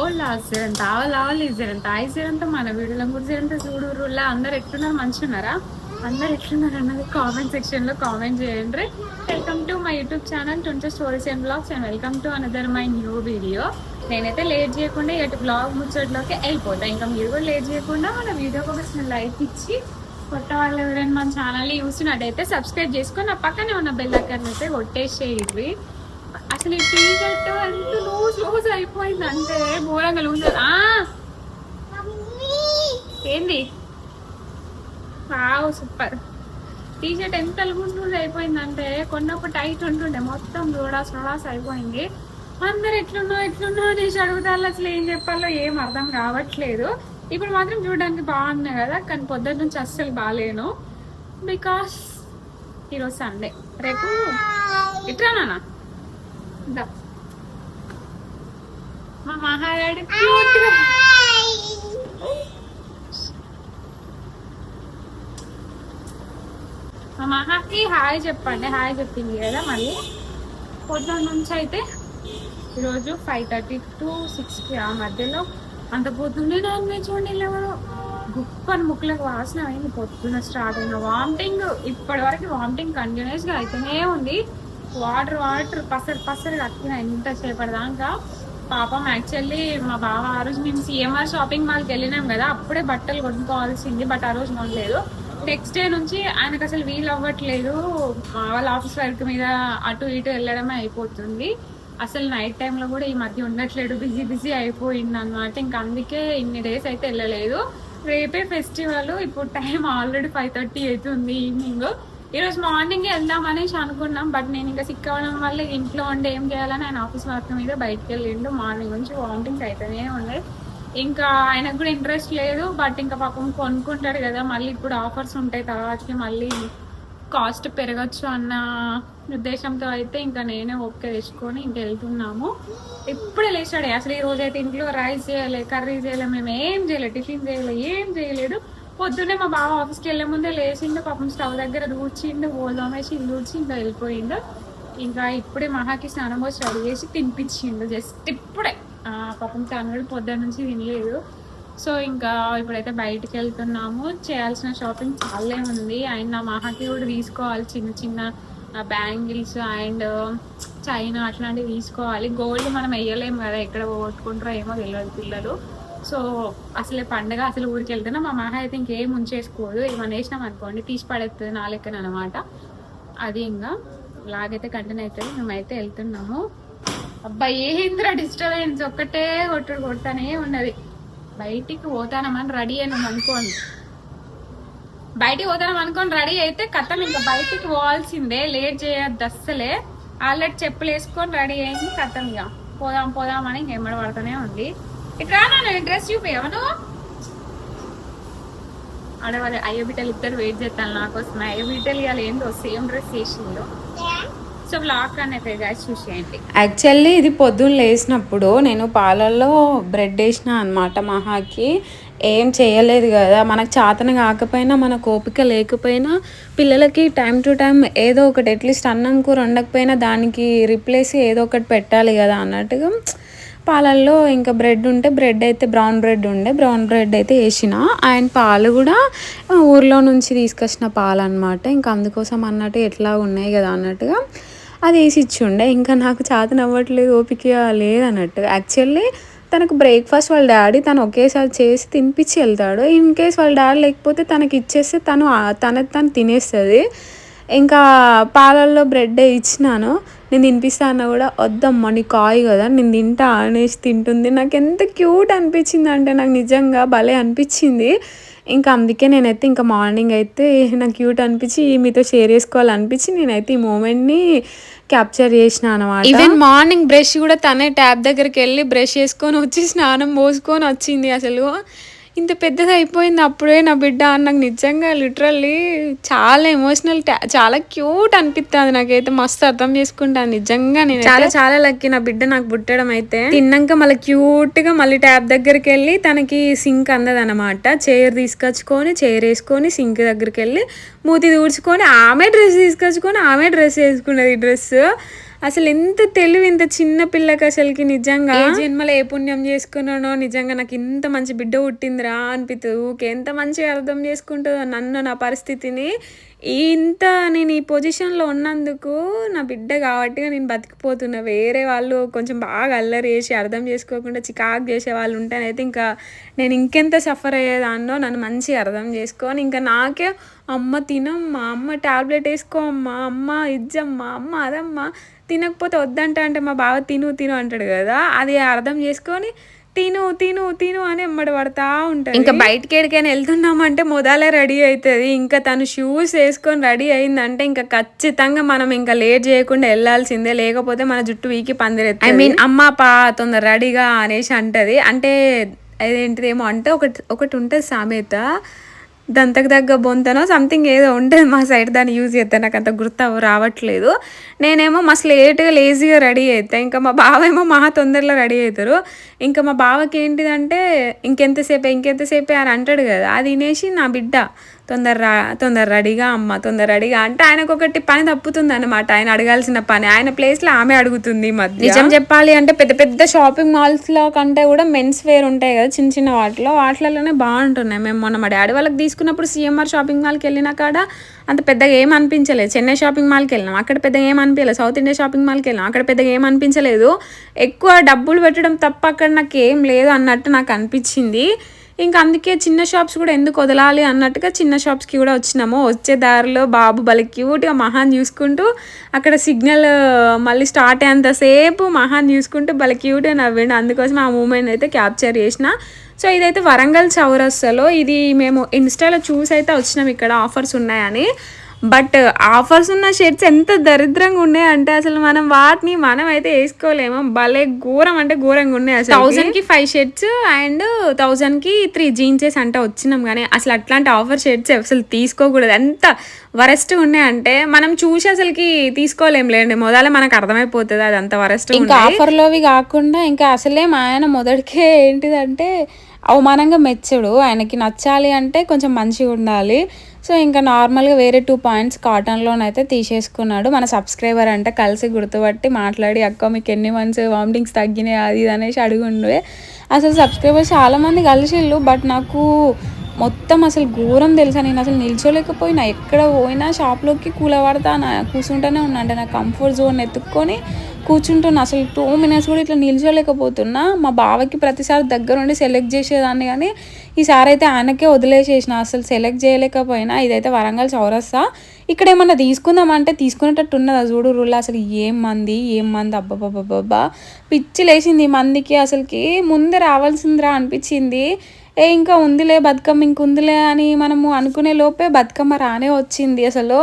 ఓలా సిరంత ఆవల ఆవలి సిరంత ఐ సిరంత మన వీడియోలో కూడా సిరంత చూడురులా అందరు ఎట్లున్నారు? మంచి ఉన్నారా అందరు ఎట్లున్నారు అన్నది కామెంట్ సెక్షన్లో కామెంట్ చేయండి. Welcome to my YouTube channel twenty stories and blogs and welcome to another my new video నేనైతే లేట్ చేయకుండా ఇటు బ్లాగ్ ముచ్చట్లోకి వెళ్ళిపోతా. ఇంకా మీరు కూడా లేట్ చేయకుండా మన వీడియోకి ఒక చిన్న లైక్ ఇచ్చి కొత్త వాళ్ళు ఎవరైనా మన ఛానల్ని చూసినట్టయితే సబ్స్క్రైబ్ చేసుకొని నా పక్కనే ఉన్న బెల్ ఐకాన్ అయితే కొట్టేసేయండి. అసలు ఈ టీ షర్ట్ ఎంత అయిపోయింది అంటే ఘోరంగా లూజ్ ఏంది? Wow super. టీ షర్ట్ ఎంత లూజ్ లూజ్ అయిపోయిందంటే కొన్నప్పుడు టైట్ ఉంటుండే. మొత్తం చూడాస్ రోడాస్ అయిపోయింది. అందరు ఎట్లున్నో ఎట్లున్నో అనేసి అడుగుతారు అసలు ఏం చెప్పాలో ఏం అర్థం కావట్లేదు. ఇప్పుడు మాత్రం చూడడానికి బాగున్నాయి కదా కానీ పొద్దున్న నుంచి అస్సలు బాగాలేను బికాస్ ఈరోజు సండే రేపు? ఇట్రానా దా. మా మహారాడు మా మహాకి హాయ్ చెప్పండి. హాయ్ చెప్పింది కదా మళ్ళీ. పొద్దున్న నుంచి అయితే ఈరోజు ఫైవ్ థర్టీ టు సిక్స్కి ఆ మధ్యలో అంత పొద్దున్నే నాన్ వెజ్ వండిలేవరు గుప్పని ముక్కులకు వాసన అయింది. పొద్దున్న స్టార్ట్ అయిన వామిటింగ్ ఇప్పటి వరకు వామిటింగ్ కంటిన్యూస్గా అయితేనే ఉంది. వాటర్ వాటర్ పసరు పసరు కట్టిన ఎంతసేపటి దాకా పాపం యాక్చువల్లీ మా బావ ఆ రోజు మేము సిఎంఆర్ షాపింగ్ మాల్కి వెళ్ళినాం కదా అప్పుడే బట్టలు కొనుక్కోవాల్సింది బట్ ఆ రోజు కొనలేదు. నెక్స్ట్ డే నుంచి ఆయనకు అసలు వీలు అవ్వట్లేదు. వాళ్ళ ఆఫీస్ వర్క్ మీద అటు ఇటు వెళ్ళడమే అయిపోతుంది. అసలు నైట్ టైంలో కూడా ఈ మధ్య ఉండట్లేదు. బిజీ బిజీ అయిపోయింది అనమాట ఇంకా అందుకే ఇన్ని డేస్ అయితే వెళ్ళలేదు. రేపే ఫెస్టివల్ ఇప్పుడు టైం ఆల్రెడీ ఫైవ్ థర్టీ అవుతుంది ఈవినింగ్ ఈరోజు మార్నింగ్ వెళ్దాం అనేసి అనుకున్నాం బట్ నేను ఇంకా సిక్ అవ్వడం వల్ల ఇంట్లో ఉండి ఏం చేయాలని ఆయన ఆఫీస్ వర్క్ మీద బయటకు వెళ్ళిండు మార్నింగ్ నుంచి వామిటింగ్స్ అయితేనే ఉండే ఇంకా ఆయనకు కూడా ఇంట్రెస్ట్ లేదు బట్ ఇంకా పాపం కొనుక్కుంటాడు కదా మళ్ళీ ఇప్పుడు ఆఫర్స్ ఉంటాయి తర్వాతకి మళ్ళీ కాస్ట్ పెరగచ్చు అన్న ఉద్దేశంతో అయితే ఇంకా నేనే ఓకే తెచ్చుకొని ఇంక వెళ్తున్నాము. ఇప్పుడే లేచాడు. అసలు ఈ రోజు అయితే ఇంట్లో రైస్ చేయలే కర్రీ చేయలే మేము ఏం చేయలేదు టిఫిన్ చేయలే ఏం చేయలేదు పొద్దున్నే మా బావ ఆఫీస్కి వెళ్ళే ముందే లేచిండు పాపం స్టవ్ దగ్గర దూర్చిండు ఓలోమేసి ఇల్లు ఇంకా వెళ్ళిపోయిండు. ఇంకా ఇప్పుడే మహాకి స్నానం పోసి రెడీ చేసి తినిపించిండు జస్ట్ ఇప్పుడే. పాపం తనుడు పొద్దున పొద్దున్న నుంచి తినలేదు. సో ఇంకా ఇప్పుడైతే బయటికి వెళ్తున్నాము. చేయాల్సిన షాపింగ్ చాలా ఉంది. అండ్ నా మహాకి కూడా తీసుకోవాలి చిన్న చిన్న బ్యాంగిల్స్ అండ్ చైనా అట్లాంటివి తీసుకోవాలి. గోల్డ్ మనం వేయలేము కదా ఎక్కడ పోగొట్టుకుంటారో ఏమో తెలియదు పిల్లలు. సో అసలే పండగ అసలు ఊరికి వెళ్తున్నా మా మహా అయితే ఇంకేం ఉంచేసుకోదు. ఏమన్నా వేసినాం అనుకోండి తీసి పడేస్తుంది నా లెక్కన అనమాట అది ఇంకా లాగైతే కంటిన్యూ అవుతుంది మేమైతే వెళ్తున్నాము. అబ్బా ఏంద్రా డిస్టర్బెన్స్? ఒక్కటే కొట్టుడు కొడతానే ఉన్నది. బయటికి పోతానమని రెడీ అయినాం అనుకోండి. బయటికి పోతాం అనుకోని రెడీ అయితే కథం ఇంకా బయటికి పోవాల్సిందే లేట్ చేయొద్దు అస్సలే. ఆల్రెడీ చెప్పులు వేసుకొని రెడీ అయింది కథం ఇక. పోదాం పోదాం అని ఇంకెమ్మడి పడుతూనే ఉంది. ఇక్కడ నేను డ్రెస్ చూపించవను ఆడవాళ్ళు అయ్య బిడ్డలు ఇద్దరు వెయిట్ చేస్తాను నా కోసం. అయ్య బిడ్డలు ఇవాళ ఏందో సేమ్ డ్రెస్ చేసిందో సో బ్లాక్ అనేది చూసేయండి. యాక్చువల్లీ ఇది పొద్దున్న లేచినప్పుడు నేను పాలల్లో బ్రెడ్ వేసిన అనమాట మహాకి. ఏం చేయలేదు కదా. మనకు చాతన కాకపోయినా మనకు ఓపిక లేకపోయినా పిల్లలకి టైం టు టైం ఏదో ఒకటి అట్లీస్ట్ అన్నం కూర వండకపోయినా దానికి రిప్లేస్ ఏదో ఒకటి పెట్టాలి కదా అన్నట్టుగా. పాలల్లో ఇంకా బ్రెడ్ ఉంటే బ్రెడ్ అయితే బ్రౌన్ బ్రెడ్ ఉండే బ్రౌన్ బ్రెడ్ అయితే వేసిన. అండ్ పాలు కూడా ఊర్లో నుంచి తీసుకొచ్చిన పాలు అనమాట ఇంకా అందుకోసం అన్నట్టు ఎట్లా ఉన్నాయి కదా అన్నట్టుగా అది వేసి ఇచ్చిండే. ఇంకా నాకు చేత నవ్వట్లేదు ఓపిక లేదన్నట్టు యాక్చువల్లీ తనకు బ్రేక్ఫాస్ట్ వాళ్ళ డాడీ తను ఒకేసారి చేసి తినిపించి వెళ్తాడు. ఇన్ కేస్ వాళ్ళ డాడీ లేకపోతే తనకి ఇచ్చేస్తే తను తన తను తినేస్తుంది. ఇంకా పాలల్లో బ్రెడ్ ఇచ్చినాను. నేను తినిపిస్తాను కూడా వద్దమ్మా నీ కాయ కదా నేను తింటా అనేసి తింటుంది. నాకు ఎంత క్యూట్ అనిపించింది అంటే నాకు నిజంగా భలే అనిపించింది. ఇంకా అందుకే నేనైతే ఇంకా మార్నింగ్ అయితే నాకు క్యూట్ అనిపించి మీతో షేర్ చేసుకోవాలనిపించి నేనైతే ఈ మూమెంట్ని క్యాప్చర్ చేసిన అనమాట ఈవెన్ మార్నింగ్ బ్రష్ కూడా తనే ట్యాప్ దగ్గరికి వెళ్ళి బ్రష్ చేసుకొని వచ్చి స్నానం పోసుకొని వచ్చింది అసలు. ఇంత పెద్దది అయిపోయింది అప్పుడే నా బిడ్డ నాకు నిజంగా లిటరల్లీ చాలా ఎమోషనల్ చాలా క్యూట్ అనిపిస్తుంది నాకైతే. మస్తు అర్థం చేసుకుంటాను నిజంగా నేను చాలా చాలా లక్కీ నా బిడ్డ నాకు పుట్టడం అయితే. తిన్నాక మళ్ళీ క్యూట్గా మళ్ళీ ట్యాప్ దగ్గరికి వెళ్ళి తనకి సింక్ అందదనమాట చైర్ తీసుకొచ్చుకొని చైర్ వేసుకొని సింక్ దగ్గరికి వెళ్ళి మూతి దూడ్చుకొని ఆమె డ్రెస్ తీసుకొచ్చుకొని ఆమె డ్రెస్ వేసుకున్నది డ్రెస్ అసలు ఎంత తెలివి ఇంత చిన్న పిల్లకి అసలుకి నిజంగా? జన్మలో ఏ పుణ్యం చేసుకున్నానో నిజంగా నాకు ఇంత మంచి బిడ్డ పుట్టిందిరా అనిపిస్తుంది ఊకే. ఎంత మంచిగా అర్థం చేసుకుంటుందో నన్ను నా పరిస్థితిని. ఇంత నేను ఈ పొజిషన్లో ఉన్నందుకు నా బిడ్డ కాబట్టి నేను బతికిపోతున్నా. వేరే వాళ్ళు కొంచెం బాగా అల్లరి చేసి అర్థం చేసుకోకుండా చికాకు చేసే వాళ్ళు ఉంటేనైతే ఇంకా నేను ఇంకెంత సఫర్ అయ్యేదాన్నో నన్ను మంచిగా అర్థం చేసుకొని ఇంకా నాకే అమ్మ తినమ్మా అమ్మ టాబ్లెట్ వేసుకో అమ్మా అమ్మ ఇజ్జమ్మా అమ్మ అదమ్మా. తినకపోతే వద్దంట అంటే మా బావ తిను తిను అంటాడు కదా. అది అర్థం చేసుకొని తిను తిను తిను అని ఎమ్మడి పడతా ఉంటాడు ఇంకా బయటకి ఎక్కడికైనా వెళ్తున్నామంటే మొదలే రెడీ అవుతుంది ఇంకా తను షూస్ వేసుకొని రెడీ అయిందంటే ఇంకా ఖచ్చితంగా మనం ఇంకా లేట్ చేయకుండా వెళ్ళాల్సిందే. లేకపోతే మన జుట్టు వీకి పందిరెత్తుంది ఐ మీన్ అమ్మ పా తొందర రెడీగా అనేసి అంటది. అంటే అదేంటిదేమో అంటే ఒకటి ఒకటి ఉంటుంది సామెత. దంతకు తగ్గ బొంతనో సంథింగ్ ఏదో ఉంటుంది మా సైడ్ దాన్ని యూజ్ చేస్తాను నాకు అంత గుర్తు అవ్వ- రావట్లేదు. నేనేమో మస్తు లేట్గా లేజీగా రెడీ అవుతా ఇంకా మా బావ ఏమో మహా తొందరలో రెడీ అవుతారు ఇంకా మా బావకి ఏంటిదంటే ఇంకెంతసేపే ఇంకెంతసేపే అని అంటాడు కదా అది వినేసి నా బిడ్డ తొందర తొందర రెడీగా అమ్మ తొందర రెడీగా అంటే ఆయనకు ఒకటి పని తప్పుతుంది అనమాట ఆయన అడగాల్సిన పని. ఆయన ప్లేస్లో ఆమె అడుగుతుంది మధ్య. నిజం చెప్పాలి అంటే పెద్ద పెద్ద షాపింగ్ మాల్స్లో కంటే కూడా మెన్స్ వేర్ ఉంటాయి కదా చిన్న చిన్న వాటిలో. వాటిలలోనే బాగుంటున్నాయి. మేము మొన్న మా డాడీ వాళ్ళకి తీసుకున్నప్పుడు సిఎంఆర్ షాపింగ్ మాల్కి వెళ్ళిన కాడ అంత పెద్దగా ఏం అనిపించలేదు. చెన్నై షాపింగ్ మాల్కి వెళ్ళినాం. అక్కడ పెద్దగా ఏం అనిపించలేదు. సౌత్ ఇండియా షాపింగ్ మాల్కి వెళ్ళినాం. అక్కడ పెద్దగా ఏం అనిపించలేదు. ఎక్కువ డబ్బులు పెట్టడం తప్ప అక్కడ నాకు ఏం లేదు అన్నట్టు నాకు అనిపించింది. ఇంకా అందుకే చిన్న షాప్స్ కూడా ఎందుకు వదలాలి అన్నట్టుగా చిన్న షాప్స్కి కూడా వచ్చినాము. వచ్చే దారిలో బాబు భలే క్యూట్గా మహాన్ చూసుకుంటూ అక్కడ సిగ్నల్ మళ్ళీ స్టార్ట్ అయ్యేంతసేపు మహాన్ చూసుకుంటూ భలే క్యూట్గా నవ్విండు. అందుకోసం ఆ మూమెంట్ అయితే క్యాప్చర్ చేసిన. సో ఇదైతే వరంగల్ చౌరస్తాలో. ఇది మేము ఇన్స్టాలో చూసి అయితే వచ్చినాం. ఇక్కడ ఆఫర్స్ ఉన్నాయని. బట్ ఆఫర్స్ ఉన్న షర్ట్స్ ఎంత దరిద్రంగా ఉన్నాయంటే అసలు మనం వాటిని మనం అయితే వేసుకోలేము. భలే ఘోరం అంటే ఘోరంగా ఉన్నాయి అసలు థౌసండ్కి ఫైవ్ షర్ట్స్ అండ్ థౌసండ్కి త్రీ జీన్సెస్ అంటే వచ్చినాం కానీ అసలు అట్లాంటి ఆఫర్ షర్ట్స్ అసలు తీసుకోకూడదు. ఎంత వరెస్ట్ ఉన్నాయంటే మనం చూసి అసలుకి తీసుకోలేం లేండి. మొదల మనకు అర్థమైపోతుంది అది అంత వరెస్ట్ ఇంకా ఆఫర్లోవి కాకుండా ఇంకా అసలే మా ఆయన మొదటికే ఏంటిదంటే అవమానంగా మెచ్చడు. ఆయనకి నచ్చాలి అంటే కొంచెం మంచిగా ఉండాలి సో ఇంకా నార్మల్గా వేరే టూ పాయింట్స్ కాటన్లోనైతే తీసేసుకున్నాడు. మన సబ్స్క్రైబర్ అంటే కలిసి గుర్తుపట్టి మాట్లాడి అక్క మీకు ఎన్ని మంత్స్ వామిటింగ్స్ తగ్గినాయి? అది ఇది అనేసి అడుగుండే అసలు సబ్స్క్రైబర్స్ చాలామంది కలిసిళ్ళు బట్ నాకు మొత్తం అసలు ఘోరం తెలుసా. నేను అసలు నిల్చోలేకపోయినా. ఎక్కడ పోయినా షాప్లోకి కూలబడతా నా కూర్చుంటూనే ఉన్నా. అంటే నా కంఫర్ట్ జోన్ ఎత్తుక్కొని కూర్చుంటున్నా. అసలు టూ మినిట్స్ కూడా ఇట్లా నిల్చోలేకపోతున్నా. మా బావకి ప్రతిసారి దగ్గరుండి సెలెక్ట్ చేసేదాన్ని కానీ ఈసారి అయితే ఆయనకే వదిలేసేసిన. అసలు సెలెక్ట్ చేయలేకపోయినా. ఇదైతే వరంగల్ చౌరస్తా. ఇక్కడ ఏమన్నా తీసుకుందామంటే తీసుకునేటట్టు ఉన్నదా చూడు రూల్. అసలు ఏం మంది ఏం మంది? అబ్బాబాబాబా పిచ్చి లేచింది మందికి అసలుకి. ముందే రావాల్సిందిరా అనిపించింది. ఏ ఇంకా ఉందిలే బతుకమ్మ ఇంక ఉందిలే అని మనము అనుకునే లోపే బతుకమ్మ రానే వచ్చింది అసలు.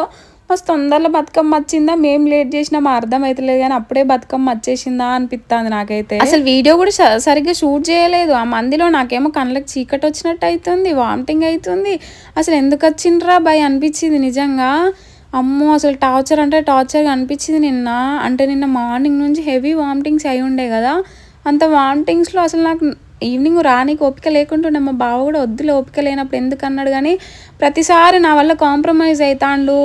మస్తు తొందరలో బతుకమ్మ వచ్చిందా? మేము లేట్ చేసినా మా అర్థం అవుతలేదు కానీ అప్పుడే బతుకమ్మ వచ్చేసిందా అనిపిస్తుంది నాకైతే. అసలు వీడియో కూడా సరిగ్గా షూట్ చేయలేదు. ఆ మందిలో నాకేమో కళ్ళకి చీకటి వచ్చినట్టు అవుతుంది వామిటింగ్ అవుతుంది అసలు ఎందుకు వచ్చిండ్రా భయ అనిపించింది నిజంగా. అమ్మో అసలు టార్చర్ అంటే టార్చర్గా అనిపించింది నిన్న. అంటే నిన్న మార్నింగ్ నుంచి హెవీ వామిటింగ్స్ అయి ఉండే కదా. అంత వామిటింగ్స్లో అసలు నాకు ఈవినింగ్ రానికి ఓపిక లేకుంటుండే. మా బావ కూడా వద్దులే ఓపిక లేనప్పుడు ఎందుకు అన్నాడు కానీ ప్రతిసారి నా వల్ల కాంప్రమైజ్ అవుతాండు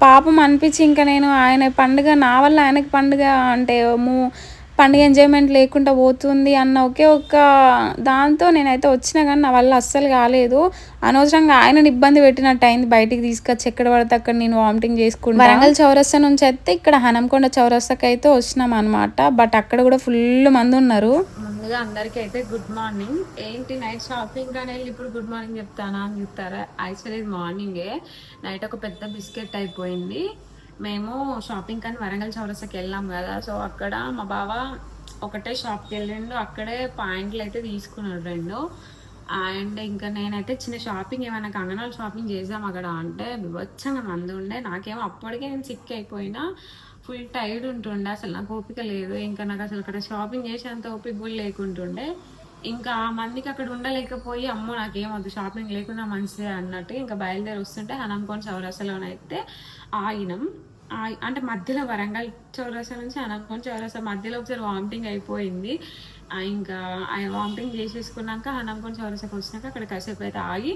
పాపం అనిపించి ఇంకా నేను ఆయన పండుగ నా వల్ల ఆయనకి పండుగ అంటే మూ పండుగ ఎంజాయ్మెంట్ లేకుండా పోతుంది అన్న ఒకే ఒక్క దాంతో నేనైతే వచ్చినా కానీ నా వల్ల అస్సలు కాలేదు. అనవసరంగా ఆయనని ఇబ్బంది పెట్టినట్టు అయింది. బయటికి తీసుకొచ్చి ఎక్కడ పడితే అక్కడ నేను వామిటింగ్ చేసుకుంటా. వరంగల్ చౌరస్తా నుంచి అయితే ఇక్కడ హనంకొండ చౌరస్తాకి అయితే వచ్చినాం అనమాట బట్ అక్కడ కూడా ఫుల్ మంది ఉన్నారు. ముందుగా అందరికీ అయితే గుడ్ మార్నింగ్ ఏంటి నైట్ షాపింగ్ కానీ వెళ్ళి ఇప్పుడు గుడ్ మార్నింగ్ చెప్తానా అని చెప్తారా? యాక్చువల్లీ ఇది మార్నింగే నైట్ ఒక పెద్ద బిస్కెట్ అయిపోయింది. మేము షాపింగ్ కానీ వరంగల్ చౌరస్తాకి వెళ్ళాం కదా. సో అక్కడ మా బావ ఒకటే షాప్కి వెళ్ళిండు. అక్కడే పాయింట్లు అయితే తీసుకున్నాడు రెండు. అండ్ ఇంకా నేనైతే చిన్న షాపింగ్ ఏమైనా కంగనాలు షాపింగ్ చేసాం అక్కడ. అంటే వివచ్చంగా మంది ఉండే. నాకేమో అప్పటికే నేను సిక్ అయిపోయినా. ఫుల్ టైర్డ్ ఉంటుండే. అసలు నాకు ఓపిక లేదు. ఇంకా నాకు అసలు అక్కడ షాపింగ్ చేసేంత ఓపిక కూడా లేకుంటుండే. ఇంకా ఆ మందికి అక్కడ ఉండలేకపోయి అమ్మో నాకేమద్దు షాపింగ్ లేకుండా మంచిదే అన్నట్టు ఇంకా బయలుదేరి వస్తుంటే హనంకోన్ చౌరస్తాలోనైతే ఆగినాం ఆ- అంటే మధ్యలో వరంగల్ చౌరస్తా నుంచి హనంకోన్ చౌరస్తా మధ్యలో ఒకసారి వామిటింగ్ అయిపోయింది. ఆ ఇంకా ఆయన వామిటింగ్ చేసేసుకున్నాక హనంకోన్ చౌరస్తాకి వచ్చినాక అక్కడ కాసేపు అయితే ఆగి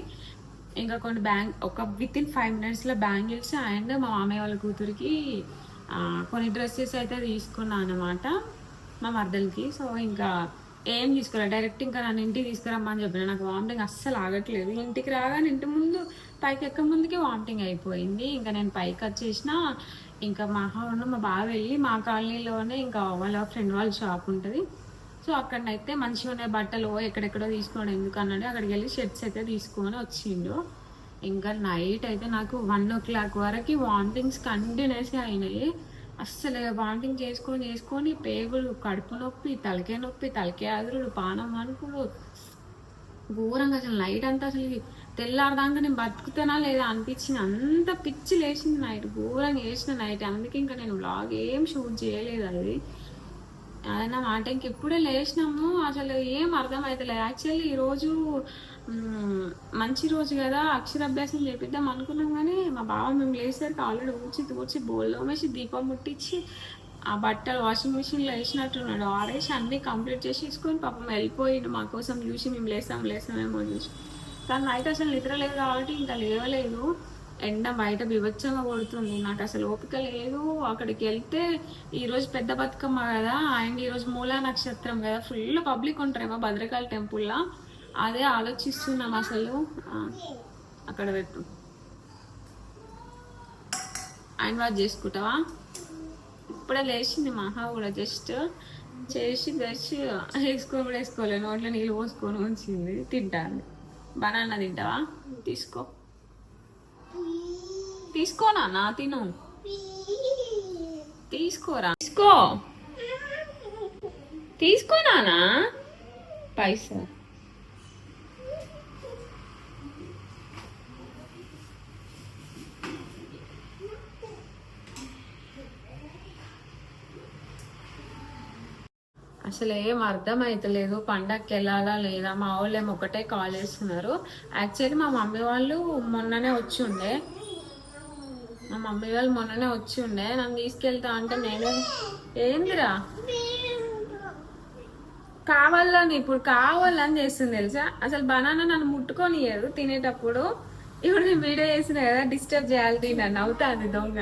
ఇంకా కొన్ని బ్యాంగ్ ఒక విత్ ఇన్ ఫైవ్ మినిట్స్లో బ్యాంగిల్స్ అండ్ మా మామయ్య వాళ్ళ కూతురికి కొన్ని డ్రెస్సెస్ అయితే తీసుకున్నాను అనమాట మా మర్దలకి. సో ఇంకా ఏం తీసుకోలే డైరెక్ట్ ఇంకా నన్ను ఇంటికి తీసుకురమ్మని చెప్పిన. నాకు వామిటింగ్ అస్సలు ఆగట్లేదు. ఇంటికి రాగానే ఇంటి ముందు పైకి ఎక్క ముందుకే వామిటింగ్ అయిపోయింది. ఇంకా నేను పైకి వచ్చేసిన ఇంకా మా ఉన్న మా బావ వెళ్ళి మా కాలనీలోనే ఇంకా వాళ్ళ ఫ్రెండ్ వాళ్ళ షాప్ ఉంటుంది. సో అక్కడనైతే మంచిగా ఉన్నాయి బట్టలు. ఎక్కడెక్కడో తీసుకోవడం ఎందుకు అన్నాడు అక్కడికి వెళ్ళి షర్ట్స్ అయితే తీసుకొని వచ్చిండు. ఇంకా నైట్ అయితే నాకు వన్ ఓ క్లాక్ వరకు వామిటింగ్స్ కంటిన్యూస్గా అయినాయి. అస్సలు వామిటింగ్ చేసుకొని చేసుకొని పేగులు కడుపు నొప్పి తలకాయ నొప్పి తలకాయ అదురుడు పానం అనుకుడు ఘోరంగా అసలు నైట్ అంతా అసలు తెల్లారదాకా నేను బతుకుతానా లేదా అనిపించింది. అంత పిచ్చి లేచింది నైట్ ఘోరంగా వేసిన నైట్ అందుకే ఇంకా నేను వ్లాగ్ ఏం షూట్ చేయలేదు అది. అదన్న మాట ఇంక ఇప్పుడే లేచినాము. అసలు ఏం అర్థం యాక్చువల్లీ ఈరోజు మంచి రోజు కదా. అక్షరాభ్యాసం చేపిద్దాం అనుకున్నాం కానీ మా బావ మేము లేచేసరికి ఆల్రెడీ ఊడ్చి తూడ్చి బోల్లో వేసి దీపం ముట్టించి ఆ బట్టలు వాషింగ్ మిషన్లో వేసినట్టున్నాడు. ఆడేసి అన్నీ కంప్లీట్ చేసి తీసుకొని పాపం వెళ్ళిపోయిండు మా కోసం చూసి మేము లేస్తాం లేస్తామేమో చూసి. కానీ నైట్ అసలు నిద్ర లేదు కాబట్టి ఇంకా లేవలేదు. ఎండ బయట బిభత్సంగా కొడుతుంది. నాకు అసలు ఓపిక లేదు. అక్కడికి వెళ్తే ఈరోజు పెద్ద బతుకమ్మ కదా అండ్ ఈరోజు మూలా నక్షత్రం కదా. ఫుల్ పబ్లిక్ ఉంటారేమో భద్రకాళి టెంపుల్లో అదే ఆలోచిస్తున్నాం అసలు. అక్కడ పెట్టు. హ్యాండ్ వాష్ చేసుకుంటావా? ఇప్పుడే లేచింది మహా కూడా జస్ట్. చేసి జస్ట్ వేసుకొని కూడా వేసుకోలేదు నోట్లో నీళ్ళు పోసుకొని ఉంచింది. తింటాను బనానా తింటావా? తీసుకో. తీసుకోనా నా తిను. తీసుకోరా? తీసుకో. తీసుకోనానా పైసా. అసలు ఏం అర్థం పండగకి వెళ్ళాలా లేదా? మా వాళ్ళు ఏమో ఒకటే కాల్ చేస్తున్నారు. యాక్చువల్లీ మా మమ్మీ వాళ్ళు మొన్ననే వచ్చి ఉండే. మా మమ్మీ వాళ్ళు మొన్ననే వచ్చి ఉండే నన్ను తీసుకెళ్తా అంటే నేనే ఏందిరా? కావాలని ఇప్పుడు కావాలని చేస్తుంది తెలుసా? అసలు బనానా నన్ను ముట్టుకొనియదు తినేటప్పుడు. ఇప్పుడు నేను వీడియో చేసిన కదా డిస్టర్బ్ చేయాలి నన్ను అవుతుంది దొంగ.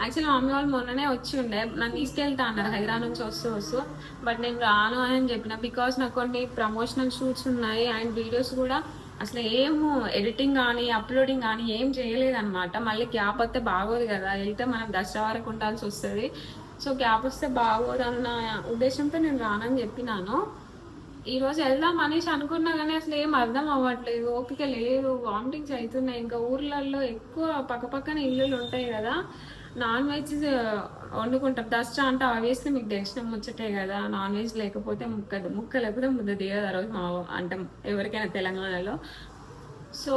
యాక్చువల్లీ మమ్మీ వాళ్ళు మొన్ననే వచ్చి ఉండే నన్ను తీసుకెళ్తా అన్నారు హైదరాబాద్ నుంచి వస్తూ వస్తూ. బట్ నేను రాను అని చెప్పిన బికాస్ నాకు కొన్ని ప్రమోషనల్ షూట్స్ ఉన్నాయి అండ్ వీడియోస్ కూడా అసలు ఏం ఎడిటింగ్ కానీ అప్లోడింగ్ కానీ ఏం చేయలేదన్నమాట. మళ్ళీ గ్యాప్ వస్తే బాగోదు కదా. వెళ్తే మనం దసరా వరకు ఉండాల్సి వస్తుంది. సో గ్యాప్ వస్తే బాగోదు అన్న ఉద్దేశంతో నేను రానని చెప్పినాను. ఈరోజు వెళ్దాం అనేసి అనుకున్నా కానీ అసలు ఏం అర్థం అవ్వట్లేదు. ఓపిక లేదు. వామిటింగ్స్ అవుతున్నాయి ఇంకా ఊర్లలో ఎక్కువ పక్కపక్కన ఇల్లులు ఉంటాయి కదా. నాన్ వెజ్ వండుకుంటాం. దసరా అంటే ఆబ్వియస్లీ మీకు తెలిసిన ముచ్చటే కదా. నాన్ వెజ్ లేకపోతే ముక్కదు. ముక్క లేకపోతే ముద్ద దిగదు ఆ రోజు మా అంటే ఎవరికైనా తెలంగాణలో. సో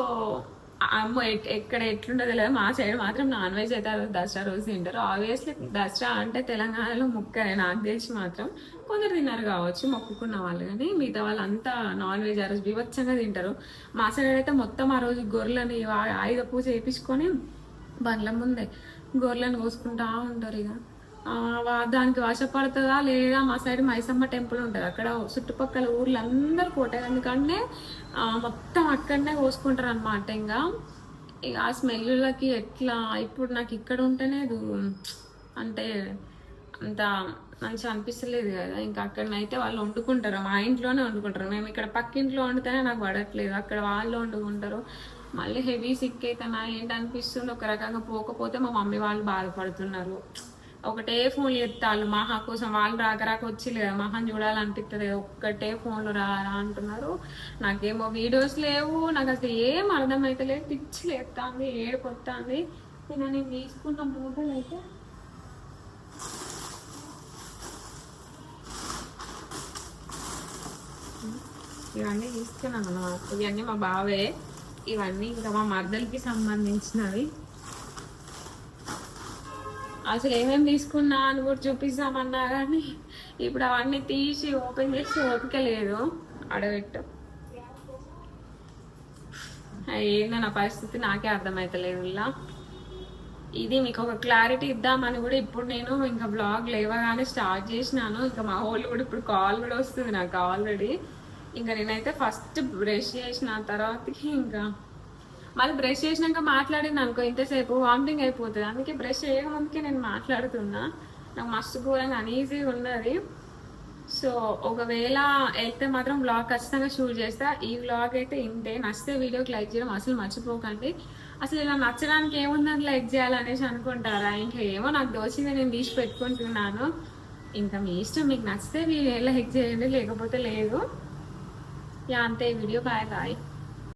అమ్మ ఎక్కడ ఎట్లుండదు లేదు మా సైడ్ మాత్రం నాన్ వెజ్ అయితే రోజు దసరా రోజు తింటారు. ఆబ్వియస్లీ దసరా అంటే తెలంగాణలో ముక్కనే నాకు తెలిసి మాత్రం కొందరు తిన్నారు కావచ్చు మొక్కుకున్న వాళ్ళు కానీ మిగతా వాళ్ళంతా నాన్ వెజ్ ఆ రోజు వివచ్చంగా తింటారు. మా సైడ్ అయితే మొత్తం ఆ రోజు గొర్రెలని ఆయుధ పూజ చేయించుకొని బండ్ల ముందే గొర్రెలను కోసుకుంటా ఉంటారు ఇక. వా- దానికి వశపడుతుందా లేదా? మా సైడ్ మైసమ్మ టెంపుల్ ఉంటుంది. అక్కడ చుట్టుపక్కల ఊర్లు అందరూ కోటారు ఎందుకంటే మొత్తం అక్కడనే కోసుకుంటారు అనమాట ఇంకా. ఇక ఆ స్మెల్లులకి ఎట్లా? ఇప్పుడు నాకు ఇక్కడ ఉంటేనే అంటే అంత మంచిగా అనిపిస్తలేదు కదా. ఇంకా అక్కడనైతే వాళ్ళు వండుకుంటారు. మా ఇంట్లోనే వండుకుంటారు. మేము ఇక్కడ పక్కింట్లో వండితేనే నాకు పడట్లేదు. అక్కడ వాళ్ళు వండుకుంటారు. మళ్ళీ హెవీ సిక్ అవుతానా ఏంటి అనిపిస్తుంది? ఒక రకంగా పోకపోతే మా మమ్మీ వాళ్ళు బాధపడుతున్నారు. ఒకటే ఫోన్ ఎత్తాలు మహా కోసం వాళ్ళు రాక రాక వచ్చి లేదా మహాన్ చూడాలనిపిస్తుంది ఒక్కటే ఫోన్లు రా రా అంటున్నారు. నాకేమో వీడియోస్ లేవు. నాకు అసలు ఏం అర్థమైతే లేదు. పిచ్చి లేస్తుంది ఏడుపు వస్తుంది ఇక నేను తీసుకున్న మూటలు అయితే ఇవన్నీ తీసుకున్నాను ఇవన్నీ మా బావే. ఇవన్నీ ఇంకా మా మర్దలకి సంబంధించినవి. అసలు ఏమేమి తీసుకున్నా అని కూడా చూపిస్తామన్నా కానీ ఇప్పుడు అవన్నీ తీసి ఓపెన్ చేసి ఓపిక లేదు. అడగట్టు. ఏందో నా పరిస్థితి నాకే అర్థమవుతలేదు ఇలా. ఇది మీకు ఒక క్లారిటీ ఇద్దామని కూడా ఇప్పుడు నేను ఇంకా బ్లాగ్ లేవగానే స్టార్ట్ చేసినాను. ఇంకా మా వాళ్ళు కూడా ఇప్పుడు కాల్ కూడా వస్తుంది నాకు ఆల్రెడీ. ఇంకా నేనైతే ఫస్ట్ బ్రష్ చేసిన తర్వాతకి ఇంకా మళ్ళీ బ్రష్ చేసినాక మాట్లాడింది అనుకో ఇంతసేపు వామిటింగ్ అయిపోతుంది. అందుకే బ్రష్ చేయకముందుకే నేను మాట్లాడుతున్నా. నాకు మస్తు ఘోరంగా అనీజీగా ఉన్నది. సో ఒకవేళ వెళ్తే మాత్రం బ్లాగ్ ఖచ్చితంగా షూట్ చేస్తా. ఈ బ్లాగ్ అయితే ఇంతే. నచ్చితే వీడియోకి లైక్ చేయడం అసలు మర్చిపోకండి. అసలు ఇలా నచ్చడానికి ఏముందని లైక్ చేయాలనేసి అనుకుంటారా? ఇంకా ఏమో నాకు దోచింది నేను తీసి పెట్టుకుంటున్నాను. ఇంకా మీ ఇష్టం. మీకు నచ్చితే మీరు లైక్ చేయండి లేకపోతే లేదు. యా అంతే వీడియో బాయ్ బాయ్